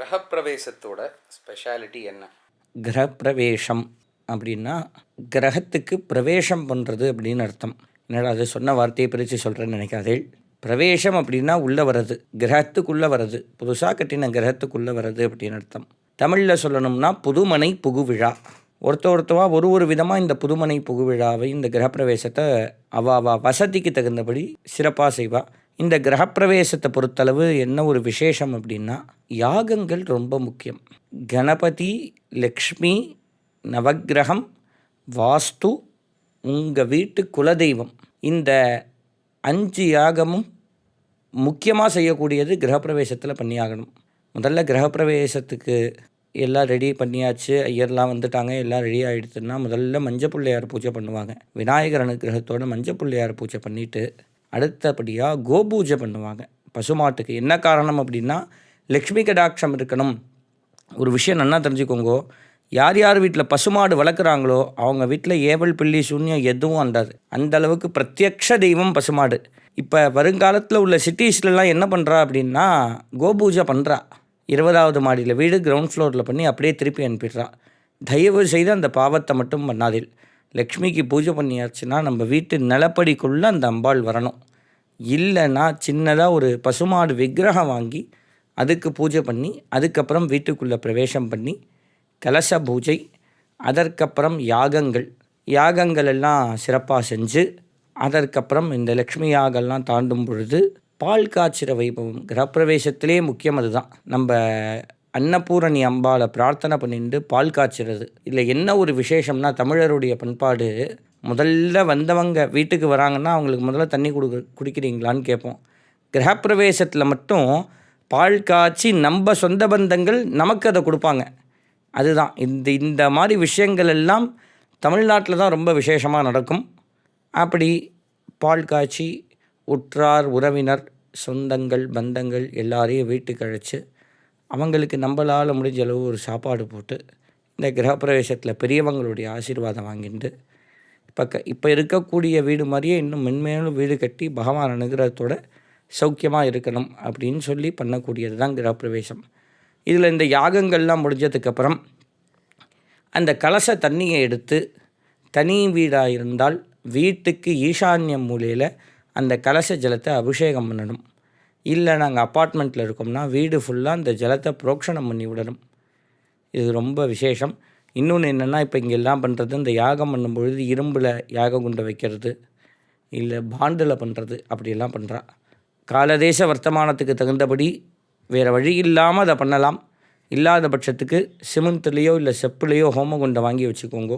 கிரகப்பிரவேசத்தோட speciality என்ன? கிரகப்பிரவேசம் அப்படின்னா கிரகத்துக்கு பிரவேசம் பண்ணுறது அப்படின்னு அர்த்தம். என்னடா அது சொன்ன வார்த்தையை பிரித்து சொல்கிறேன்னு நினைக்காதே. பிரவேசம் அப்படின்னா உள்ளே வர்றது கிரகத்துக்குள்ளே வர்றது புதுசாக கட்டின கிரகத்துக்குள்ளே வர்றது அப்படின்னு அர்த்தம். தமிழில் சொல்லணும்னா புதுமனை புகுவிழா. ஒருத்த ஒருத்தவா ஒரு ஒரு விதமாக இந்த புதுமனை புகுவிழாவை இந்த கிரகப்பிரவேசத்தை அவ அவ வசதிக்கு தகுந்தபடி சிறப்பாக செய்வா. இந்த கிரகப்பிரவேசத்தை பொறுத்தளவு என்ன ஒரு விசேஷம் அப்படின்னா யாகங்கள் ரொம்ப முக்கியம். கணபதி லக்ஷ்மி நவக்கிரகம் வாஸ்து உங்கள் வீட்டு குலதெய்வம். இந்த அஞ்சு யாகமும் முக்கியமாக செய்யக்கூடியது கிரகப்பிரவேசத்தில் பண்ணியாகணும். முதல்ல கிரகப்பிரவேசத்துக்கு எல்லாம் ரெடி பண்ணியாச்சு ஐயர்லாம் வந்துட்டாங்க எல்லாம் ரெடி ஆகிடுச்சுன்னா முதல்ல மஞ்சள் பிள்ளையார் பூஜை பண்ணுவாங்க. விநாயகர் அனுகிரகத்தோட மஞ்சள் பிள்ளையார் பூஜை பண்ணிவிட்டு அடுத்தபடியாக கோபூஜை பண்ணுவாங்க. பசுமாட்டுக்கு என்ன காரணம் அப்படின்னா லக்ஷ்மி கடாட்சம் இருக்கணும். ஒரு விஷயம் நல்லா தெரிஞ்சுக்கோங்க. யார் யார் வீட்டில் பசுமாடு வளர்க்குறாங்களோ அவங்க வீட்டில் ஏவல் பிள்ளி சூன்யம் எதுவும் அண்டாது அந்த அளவுக்கு பிரத்யக்ஷ தெய்வம் பசுமாடு. இப்போ வருங்காலத்தில் உள்ள சிட்டிஸ்லலாம் என்ன பண்ணுறா அப்படின்னா கோபூஜை பண்ணுறா இருபதாவது மாடியில் வீடு கிரவுண்ட் ஃப்ளோரில் பண்ணி அப்படியே திருப்பி அனுப்பிடுறா. தயவு செய்து அந்த பாவத்தை மட்டும் பண்ணாதில் லக்ஷ்மிக்கு பூஜை பண்ணியாச்சுன்னா நம்ம வீட்டு நிலப்படிக்குள்ளே அந்த அம்பாள் வரணும். இல்லைன்னா சின்னதாக ஒரு பசுமாடு விக்கிரகம் வாங்கி அதுக்கு பூஜை பண்ணி அதுக்கப்புறம் வீட்டுக்குள்ளே பிரவேசம் பண்ணி கலச பூஜை அதற்கப்புறம் யாகங்கள். யாகங்கள் எல்லாம் சிறப்பாக செஞ்சு அதற்கப்புறம் இந்த லக்ஷ்மி யாகெல்லாம் தாண்டும் பொழுது பால் காய்ச்சிற வைபவம் கிரகப்பிரவேசத்திலே முக்கியம் அதுதான். நம்ம அன்னபூரணி அம்பாவை பிரார்த்தனை பண்ணிட்டு பால் காய்ச்சிறது. இல்லை என்ன ஒரு விசேஷம்னா தமிழருடைய பண்பாடு முதல்ல வந்தவங்க வீட்டுக்கு வராங்கன்னா அவங்களுக்கு முதல்ல தண்ணி கொடு குடிக்கிறீங்களான்னு கேட்போம் கிரகப்பிரவேசத்தில் மட்டும் பால் காய்ச்சி நம்ம சொந்த பந்தங்கள் நமக்கு அதை கொடுப்பாங்க. அதுதான். இந்த இந்த மாதிரி விஷயங்கள் எல்லாம் தமிழ்நாட்டில் தான் ரொம்ப விசேஷமாக நடக்கும். அப்படி பால் காய்ச்சி உற்றார் உறவினர் சொந்தங்கள் பந்தங்கள் எல்லாரையும் வீட்டுக்கு அழைச்சி அவங்களுக்கு நம்மளால் முடிஞ்ச அளவு ஒரு சாப்பாடு போட்டு இந்த கிரகப்பிரவேசத்தில் பெரியவங்களுடைய ஆசீர்வாதம் வாங்கிட்டு இப்போ க இப்போ இருக்கக்கூடிய வீடு மாதிரியே இன்னும் மென்மேலும் வீடு கட்டி பகவான் அனுகிரகத்தோட சௌக்கியமாக இருக்கணும் அப்படின்னு சொல்லி பண்ணக்கூடியது தான் கிரகப்பிரவேசம். இதில் இந்த யாகங்கள்லாம் முடிஞ்சதுக்கப்புறம் அந்த கலச தண்ணியை எடுத்து தனி வீடாக இருந்தால் வீட்டுக்கு ஈசான்ய மூலையில் அந்த கலச ஜலத்தை அபிஷேகம் பண்ணணும். இல்லை நாங்கள் அப்பார்ட்மெண்ட்டில் இருக்கோம்னா வீடு ஃபுல்லாக அந்த ஜலத்தை புரோக்ஷணம் பண்ணி விடணும். இது ரொம்ப விசேஷம். இன்னொன்று என்னென்னா இப்போ இங்கே எல்லாம் பண்ணுறது இந்த யாகம் பண்ணும்பொழுது இரும்பில் யாக குண்டை வைக்கிறது இல்லை பாண்டில் பண்ணுறது அப்படியெல்லாம் பண்ணுறா காலதேச வர்த்தமானத்துக்கு தகுந்தபடி வேறு வழி இல்லாமல் அதை பண்ணலாம். இல்லாத பட்சத்துக்கு சிமெண்ட்லேயோ இல்லை செப்புலேயோ ஹோமகுண்டை வாங்கி வச்சுக்கோங்க.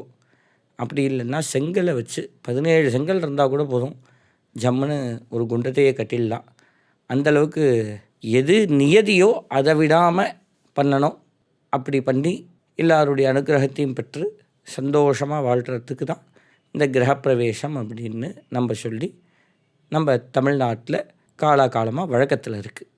அப்படி இல்லைன்னா செங்கலை வச்சு பதினேழு செங்கல் இருந்தால் கூட போதும். ஜம்முன்னு ஒரு குண்டத்தையே கட்டிடலாம். அந்தளவுக்கு எது நியதியோ அதை விடாமல் பண்ணணும். அப்படி பண்ணி எல்லாருடைய அனுகிரகத்தையும் பெற்று சந்தோஷமாக வாழ்கிறதுக்கு தான் இந்த கிரகப்பிரவேசம் அப்படின்னு நம்ம சொல்லி நம்ம தமிழ்நாட்டில் காலாகாலமாக வழக்கத்தில் இருக்குது